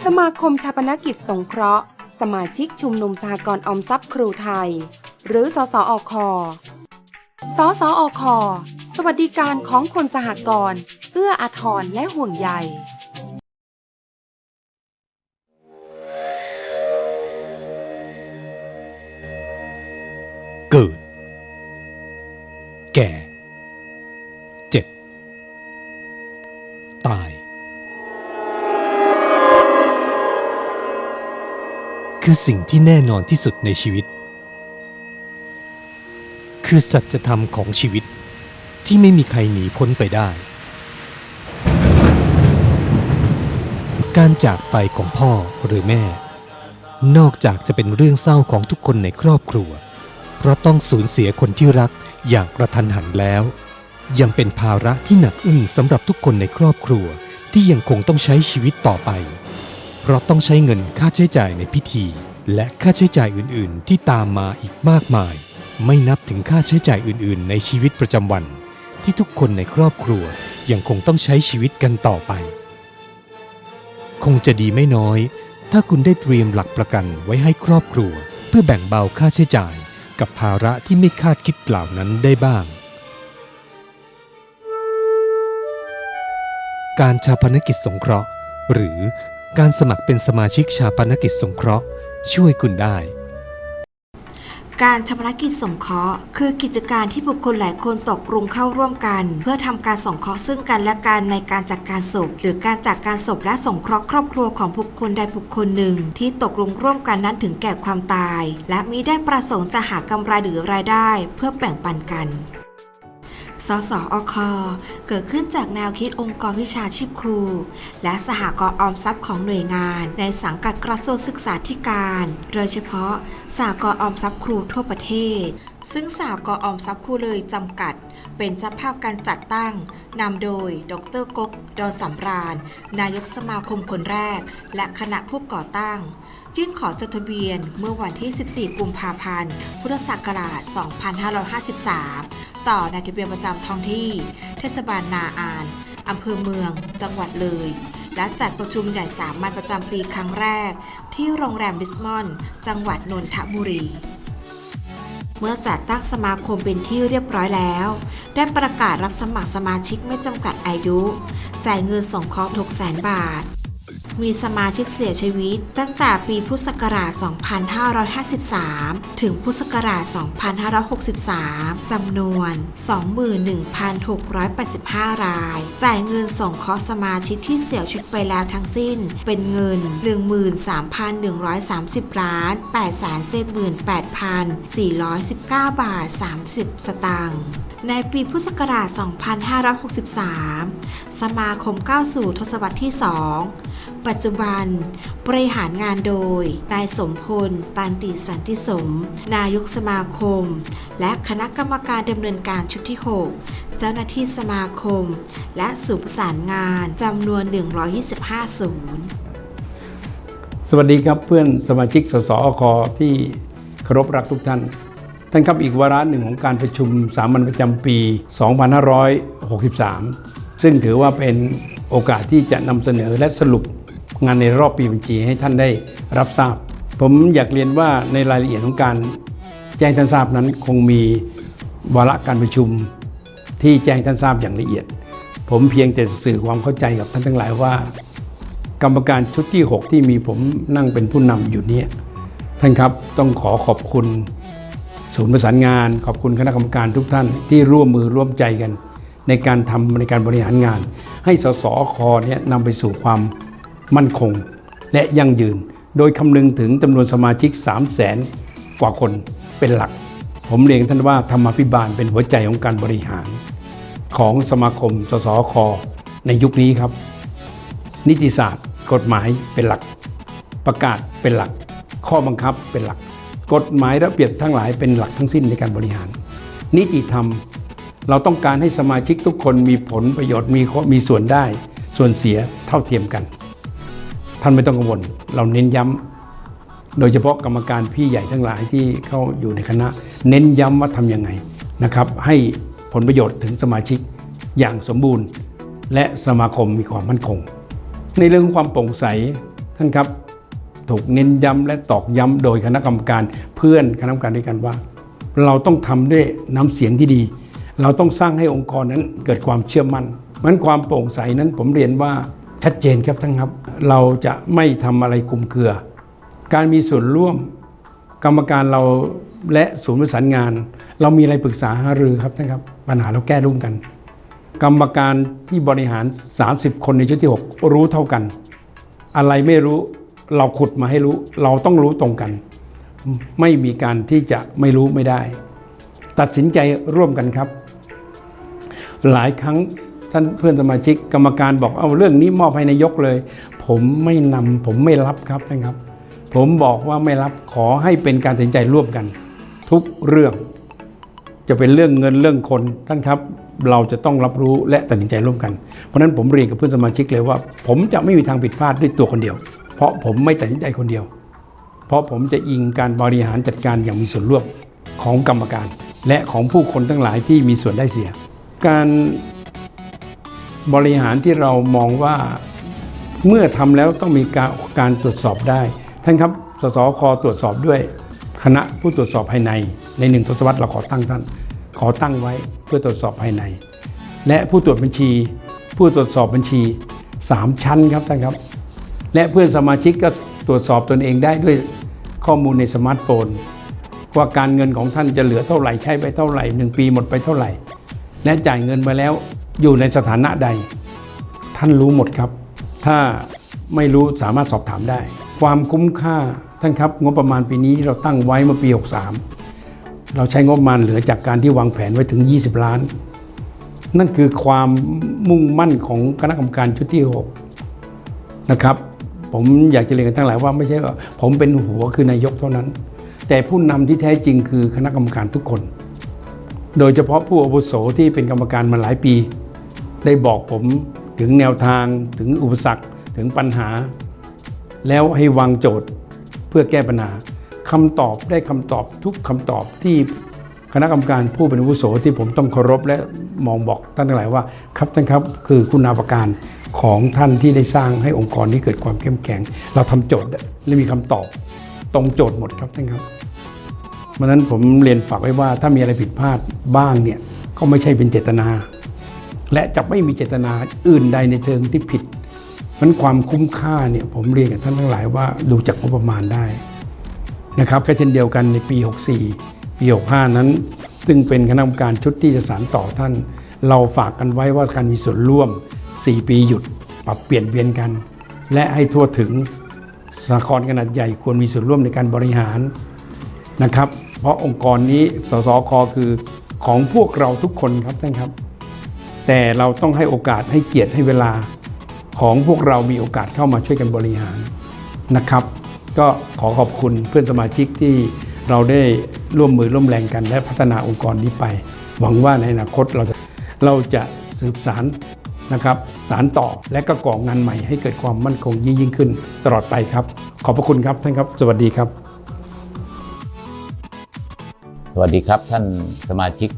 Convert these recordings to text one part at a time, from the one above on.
สมาคมชาปนกิจสงเคราะห์ สมาชิกชุมนุมสหกรณ์ออมทรัพย์ครูไทย หรือสสอคสสอค สวัสดิการของคนสหกรณ์เอื้ออาทรและห่วงใยเกิด แก่ คือสิ่งที่แน่นอนที่สุดในชีวิต คือสัจธรรมของชีวิตที่ไม่มีใครหนีพ้นไปได้ การจากไปของพ่อหรือแม่ นอกจากจะเป็นเรื่องเศร้าของทุกคนในครอบครัว เพราะต้องสูญเสียคนที่รักอย่างกระทันหันแล้ว ยังเป็นภาระที่หนักอึ้งสำหรับทุกคนในครอบครัวที่ยังคงต้องใช้ชีวิตต่อไป เพราะต้องใช้เงินค่าใช้จ่ายในพิธี และค่าใช้จ่ายอื่น ๆ ที่ตามมาอีกมากมาย ไม่นับถึงค่าใช้จ่ายอื่น ๆ ในชีวิตประจำวัน ที่ทุกคนในครอบครัวยังคงต้องใช้ชีวิตกันต่อไป คงจะดีไม่น้อย ถ้าคุณได้เตรียมหลักประกันไว้ให้ครอบครัว เพื่อแบ่งเบาค่าใช้จ่าย กับภาระที่ไม่คาดคิดเหล่านั้นได้บ้าง การชาปนกิจสงเคราะห์ หรือ การสมัครเป็นสมาชิกชาปนกิจสงเคราะห์ ช่วยคุณได้ การชำระกิจสงเคราะห์ คือกิจการที่บุคคลหลายคนตกลงเข้าร่วมกัน เพื่อทำการสงเคราะห์ซึ่งกันและกันในการจัดการศพ หรือการจัดการศพและสงเคราะห์ครอบครัวของบุคคลใดบุคคลหนึ่ง ที่ตกลงร่วมกันนั้นถึงแก่ความตาย และมิได้ประสงค์จะหากำไรหรือรายได้ เพื่อแบ่งปันกัน สสอค เกิดขึ้นจากแนวคิดองค์กรวิชาชีพครู และสหกรณ์ออมทรัพย์ของหน่วยงาน ในสังกัดกระทรวงศึกษาธิการ โดยเฉพาะสหกรณ์ออมทรัพย์ครูทั่วประเทศ ซึ่งสหกรณ์ออมทรัพย์ครูเลยจำกัด เป็นเจ้าภาพการจัดตั้งนำโดย ดรกกดอนสำราญ นายกสมาคมคนแรก และคณะผู้ก่อตั้งยื่นขอจดทะเบียนเมื่อวันที่ 14 กุมภาพันธ์ พุทธศักราช 2553 ต่อนายทะเบียนประจำท้องที่ เทศบาลนาอานอำเภอเมือง จังหวัดเลย และจัดประชุมใหญ่สามัญประจำปีครั้งแรก ที่โรงแรมดิสมอนด์จังหวัดนนทบุรี เมื่อจัดตั้งสมาคมเป็นที่เรียบร้อยแล้ว ได้ประกาศรับสมัครสมาชิกไม่จำกัดอายุ จ่ายเงินสงเคราะห์600,000บาท มีสมาชิกเสียชีวิต ตั้งแต่ปีพุทธศักราช 2553 ถึงพุทธศักราช 2563 จำนวน 21,685 ราย จ่ายเงินส่งเคราะห์สมาชิกที่เสียชีวิตไปแล้วทั้งสิ้น เป็นเงิน 13,130 ล้าน878,419 บาท 30 สตางค์ในปีพุทธศักราช 2563 สมาคมก้าวสู่ทศวรรษที่ 2 ปัจจุบัน บริหารงานโดย นายสมพลตันติสันติสม นายกสมาคม และคณะกรรมการดำเนินการชุดที่ 6 เจ้าหน้าที่สมาคม และศูนย์ประสานงานจำนวน 125 ศูนย์ สวัสดีครับเพื่อนสมาชิกสสอคที่เคารพรักทุกท่าน ท่านครับอีกวาระหนึ่งของการประชุมสามัญประจำปี 2563 ซึ่งถือว่าเป็นโอกาสที่จะนำเสนอและสรุป งานในรอบปีบัญชีให้ท่านได้รับทราบ ผมอยากเรียนว่าในรายละเอียดของการแจ้งท่านทราบนั้นคงมีวาระการประชุมที่แจ้งท่านทราบอย่างละเอียด ผมเพียงแต่สื่อความเข้าใจกับท่านทั้งหลายว่า กรรมการชุดที่ 6 ที่มีผมนั่งเป็นผู้นำอยู่เนี่ยท่านครับต้องขอขอบคุณศูนย์ประสานงาน ขอบคุณคณะกรรมการทุกท่านที่ร่วมมือร่วมใจกัน ในการทำในการบริหารงาน ให้สสคเนี่ยนำไปสู่ความ มั่นคง และยั่งยืน โดยคำนึงถึงจำนวนสมาชิก 3 0 0แสนกว่าคนเป็นหลัก ผมเรียนท่านว่าธรรมาภิบาลเป็นหัวใจของการบริหาร ของสมาคมสสคในยุคนี้ครับ นิติศาสตร์ กฎหมายเป็นหลัก ประกาศเป็นหลัก ข้อบังคับเป็นหลัก กฎหมายระเบียบทั้งหลายเป็นหลักทั้งสิ้นในการบริหาร นิติธรรมเราต้องการให้สมาชิกทุกคนมีผลประโยชน์มีมีส่วนได้ ส่วนเสียเท่าเทียมกัน ท่านไม่ต้องกังวล เราเน้นย้ำโดยเฉพาะกรรมการพี่ใหญ่ทั้งหลายที่เข้าอยู่ในคณะ เน้นย้ำว่าทำยังไงนะครับ ให้ผลประโยชน์ถึงสมาชิกอย่างสมบูรณ์ และสมาคมมีความมั่นคง ในเรื่องของความโปร่งใสท่านท่านครับ ถูกเน้นย้ำและตอกย้ำโดยคณะกรรมการเพื่อนคณะกรรมการด้วยกันว่า เราต้องทำด้วยน้ำเสียงที่ดี เราต้องสร้างให้องค์กรนั้นเกิดความเชื่อมั่นมันความโปร่งใสนั้นผมเรียนว่า ชัดเจนครับท่านครับ เราจะไม่ทำอะไรคุมเครือ การมีส่วนร่วมกรรมการเราและศูนย์ประสานงาน เรามีอะไรปรึกษาหารือครับท่านครับ ปัญหาเราแก้ร่วมกัน กรรมการที่บริหาร 30 คนในชุดที่ 6 รู้เท่ากัน อะไรไม่รู้เราขุดมาให้รู้ เราต้องรู้ตรงกัน ไม่มีการที่จะไม่รู้ไม่ได้ ตัดสินใจร่วมกันครับ หลายครั้ง ท่านเพื่อนสมาชิกกรรมการบอกเอาเรื่องนี้มอบให้นายกเลย ผมไม่นำผมไม่รับครับท่านครับ ผมบอกว่าไม่รับขอให้เป็นการตัดสินใจร่วมกัน ทุกเรื่อง จะเป็นเรื่องเงินเรื่องคนท่านครับ เราจะต้องรับรู้และตัดสินใจร่วมกัน เพราะฉะนั้นผมเรียนกับเพื่อนสมาชิกเลยว่า ผมจะไม่มีทางผิดพลาดด้วยตัวคนเดียว เพราะผมไม่ตัดสินใจคนเดียว เพราะผมจะอิงการบริหารจัดการอย่างมีส่วนร่วมของกรรมการ และของผู้คนทั้งหลายที่มีส่วนได้เสีย การ บริหารที่เรามองว่าเมื่อทำแล้วต้องมีการการตรวจสอบได้ ท่านครับ สสคตรวจสอบด้วย คณะผู้ตรวจสอบภายใน ในหนึ่งทศวรรษเราขอตั้งท่าน ขอตั้งไว้เพื่อตรวจสอบภายใน และผู้ตรวจบัญชี ผู้ตรวจสอบบัญชี 3 ชั้นครับท่านครับ และเพื่อนสมาชิกก็ตรวจสอบตนเองได้ด้วยข้อมูลในสมาร์ทโฟนว่าการเงินของท่านจะเหลือเท่าไหร่ใช้ไปเท่าไหร่หนึ่งปีหมดไปเท่าไหร่ และจ่ายเงินมาแล้ว อยู่ในสถานะใด ท่านรู้หมดครับ ถ้าไม่รู้สามารถสอบถามได้ ความคุ้มค่าท่านครับงบประมาณปีนี้เราตั้งไว้เมื่อปี 63 เราใช้งบประมาณเหลือจากการที่วางแผนไว้ถึง 20 ล้าน นั่นคือความมุ่งมั่นของคณะกรรมการชุดที่ 6 นะครับ ผมอยากจะเรียนกันทั้งหลายว่าไม่ใช่ว่าผมเป็นหัวคือนายกเท่านั้น แต่ผู้นำที่แท้จริงคือคณะกรรมการทุกคน โดยเฉพาะผู้อาวุโสที่เป็นกรรมการมาหลายปี ได้บอกผมถึงแนวทางถึงอุปสรรคถึงปัญหา แล้วให้วางโจทย์เพื่อแก้ปัญหาคำตอบได้คำตอบทุกคำตอบที่คณะกรรมการผู้เป็นอาวุโสที่ผมต้องเคารพและมองบอกท่านทั้งหลายว่าครับท่านครับคือคุณาประการของท่านที่ได้สร้างให้องค์กรนี้เกิดความเข้มแข็ง เราทำโจทย์และมีคำตอบ ตรงโจทย์หมดครับท่านครับเพราะนั้นผมเรียนฝากไว้ว่าถ้ามีอะไรผิดพลาดบ้างเนี่ยก็ไม่ใช่เป็นเจตนา และจะไม่มีเจตนาอื่นใดในเชิงที่ผิดมันความคุ้มค่าเนี่ยผมเรียนกับท่านทั้งหลายว่าดูจากงบประมาณได้นะครับก็เช่นเดียวกันในปี 64 ปี 65 นั้น ซึ่งเป็นคณะกรรมการชุดที่จะสานต่อท่าน เราฝากกันไว้ว่าการมีส่วนร่วม 4 ปีหยุด ปรับเปลี่ยนเวียนกัน และให้ทั่วถึงสหกรณ์ขนาดใหญ่ควรมีส่วนร่วมในการบริหารนะครับ เพราะองค์กรนี้สสคคือของพวกเราทุกคนครับท่านครับ แต่เราต้องให้โอกาสให้เกียรติให้เวลาของพวกเรามีโอกาสเข้ามาช่วยกันบริหารนะครับ ก็ขอขอบคุณเพื่อนสมาชิกที่เราได้ร่วมมือร่วมแรงกัน และพัฒนาองค์กรนี้ไป หวังว่าในอนาคตเราจะเราจะสืบสารนะครับสารต่อและก็ก่องานใหม่ให้เกิดความมั่นคงยิ่งยิ่งขึ้น ตลอดไปครับ ขอบพระคุณครับท่านครับ สวัสดีครับ สวัสดีครับท่านสมาชิก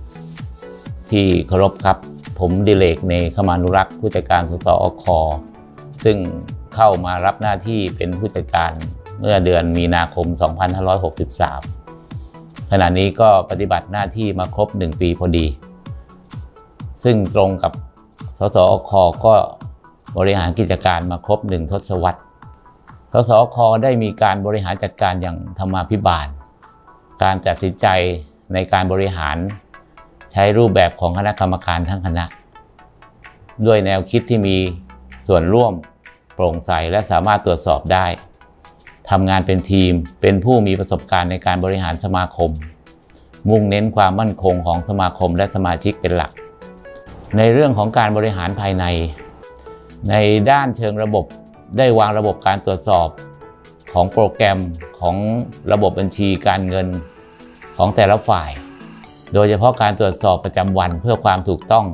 ที่เคารพครับ ผมดิเลกเนขมานุรักษ์ผู้จัดการสสอคซึ่งเข้ามารับหน้าที่เป็นผู้จัดการเมื่อเดือนมีนาคม 2563 ขณะนี้ก็ปฏิบัติหน้าที่มาครบ 1 ปีพอดี ซึ่งตรงกับสสอคก็บริหารกิจการมาครบ 1 ทศวรรษสสอคได้มีการบริหารจัดการอย่างธรรมาภิบาล การตัดสินใจในการบริหาร ใช้รูปแบบของคณะกรรมการทั้งคณะ ด้วยแนวคิดที่มีส่วนร่วมโปร่งใสและสามารถตรวจสอบได้ทำงานเป็นทีมเป็นผู้มีประสบการณ์ในการบริหารสมาคม มุ่งเน้นความมั่นคงของสมาคมและสมาชิกเป็นหลัก ในเรื่องของการบริหารภายใน ในด้านเชิงระบบได้วางระบบการตรวจสอบของโปรแกรมของระบบบัญชีการเงินของแต่ละฝ่าย โดยเฉพาะการตรวจสอบประจำวันเพื่อความถูกต้อง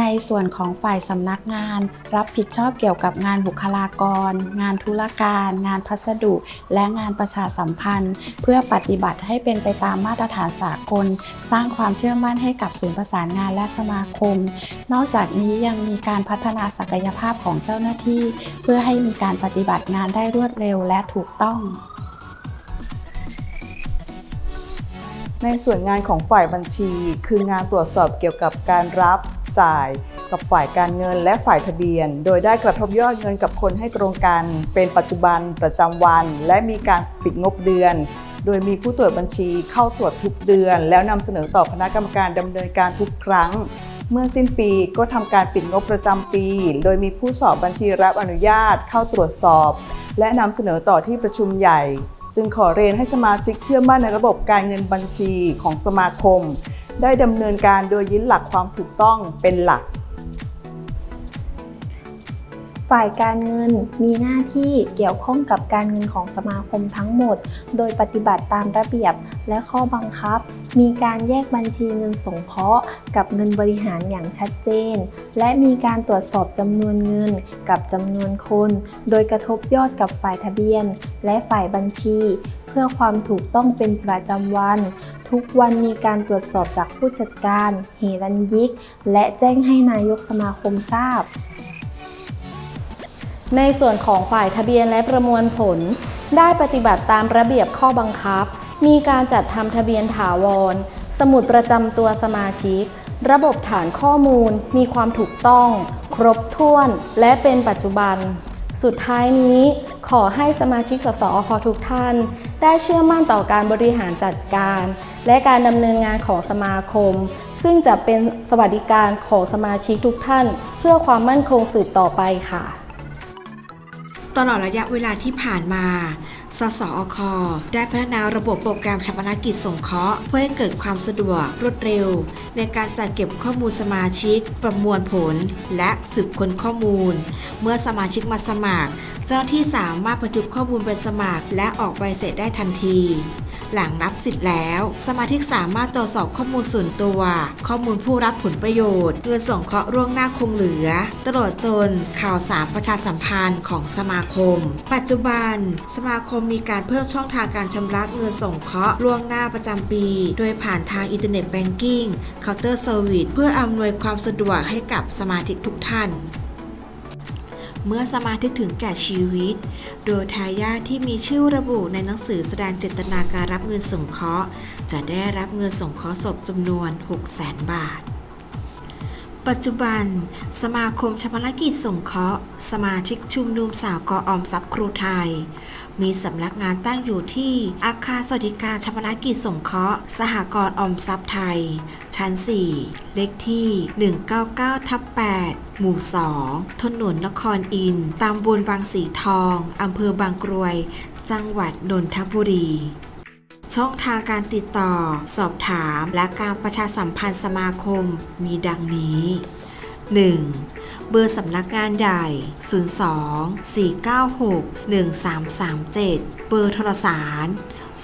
ในส่วนของฝ่ายสำนักงาน รับผิดชอบเกี่ยวกับงานบุคลากร งานธุรการ งานพัสดุ และงานประชาสัมพันธ์ เพื่อปฏิบัติให้เป็นไปตามมาตรฐานสากล สร้างความเชื่อมั่นให้กับศูนย์ประสานงานและสมาคม นอกจากนี้ยังมีการพัฒนาศักยภาพของเจ้าหน้าที่ เพื่อให้มีการปฏิบัติงานได้รวดเร็วและถูกต้อง ในส่วนงานของฝ่ายบัญชี คืองานตรวจสอบเกี่ยวกับการรับจ่ายกับฝ่ายการเงินและฝ่ายทะเบียน โดยได้กระทบยอดเงินกับคนให้ตรงกัน เป็นปัจจุบันประจำวัน และมีการปิดงบเดือน โดยมีผู้ตรวจบัญชีเข้าตรวจทุกเดือน แล้วนำเสนอต่อคณะกรรมการดำเนินการทุกครั้ง เมื่อสิ้นปีก็ทำการปิดงบประจำปี โดยมีผู้สอบบัญชีรับอนุญาตเข้าตรวจสอบ และนำเสนอต่อที่ประชุมใหญ่ จึงขอเรียนให้สมาชิกเชื่อมั่นในระบบการเงินบัญชีของสมาคม ได้ดำเนินการโดยยึดหลักความถูกต้องเป็นหลัก ฝ่ายการเงินมีหน้าที่เกี่ยวข้องกับการเงินของสมาคมทั้งหมด โดยปฏิบัติตามระเบียบและข้อบังคับ มีการแยกบัญชีเงินสงเคราะห์กับเงินบริหารอย่างชัดเจน และมีการตรวจสอบจำนวนเงินกับจำนวนคน โดยกระทบยอดกับฝ่ายทะเบียน และฝ่ายบัญชี เพื่อความถูกต้องเป็นประจำวันทุกวันมีการตรวจสอบจากผู้จัดการ เฮรันยิก และแจ้งให้นายกสมาคมทราบ ในส่วนของฝ่ายทะเบียนและประมวลผล ได้ปฏิบัติตามระเบียบข้อบังคับ มีการจัดทำทะเบียนถาวร สมุดประจำตัวสมาชิก ระบบฐานข้อมูล มีความถูกต้อง ครบถ้วน และเป็นปัจจุบัน สุดท้ายนี้ ขอให้สมาชิกสสอคทุกท่าน ได้เชื่อมั่นต่อการบริหารจัดการ และการดำเนินงานของสมาคม ซึ่งจะเป็นสวัสดิการของสมาชิกทุกท่าน เพื่อความมั่นคงสืบต่อไปค่ะ ตลอดระยะเวลาที่ผ่านมา สสอค ได้พัฒนาระบบโปรแกรมชำระกิจสงเคราะห์เพื่อให้เกิดความสะดวกรวดเร็ว ในการจัดเก็บข้อมูลสมาชิก ประมวลผล และสืบค้นข้อมูล เมื่อสมาชิกมาสมัคร เจ้าหน้าที่สามารถบันทึกข้อมูลใบสมัคร และออกใบเสร็จได้ทันที หลังรับสิทธิ์แล้ว สมาชิกสามารถตรวจสอบข้อมูลส่วนตัว ข้อมูลผู้รับผลประโยชน์เงินส่งเคราะห์ร่วงหน้าคงเหลือ ตลอดจนข่าวสารประชาสัมพันธ์ของสมาคม ปัจจุบัน สมาคมมีการเพิ่มช่องทางการชำระเงินส่งเคราะห์ล่วงหน้าประจำปี โดยผ่านทางอินเทอร์เน็ตแบงกิ้งเคาน์เตอร์เซอร์วิสเพื่ออำนวยความสะดวกให้กับสมาชิกทุกท่าน เมื่อสมาธิถึงแก่ชีวิต โดยทายาทที่มีชื่อระบุในหนังสือแสดงเจตนาการรับเงินสงเคราะห์ จะได้รับเงินสงเคราะห์ศพจำนวน 600,000 บาท ปัจจุบัน สมาคมชำรกิจสงเคราะห์ สมาชิกชุมนุมสาวกออมทรัพย์ครูไทย มีสำนักงานตั้งอยู่ที่อาคารสวัสดิการชำรกิจสงเคราะห์ สหกรณ์ออมทรัพย์ไทย ชั้น 4 เลขที่ 199ทับ8หมู่ 2 ถนนนครอินทร์ตำบลบางสีทอง อำเภอบางกรวย จังหวัดนนทบุรี ช่องทางการติดต่อ สอบถาม และการประชาสัมพันธ์สมาคมมีดังนี้ 1. เบอร์สำนักงานใหญ่ 02 496 1337 เบอร์โทรสาร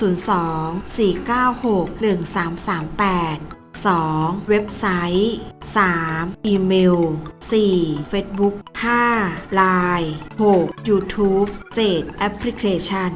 02 496 1338 2. เว็บไซต์ 3. อีเมล 4. Facebook 5. Line 6. YouTube 7. แอปพลิเคชัน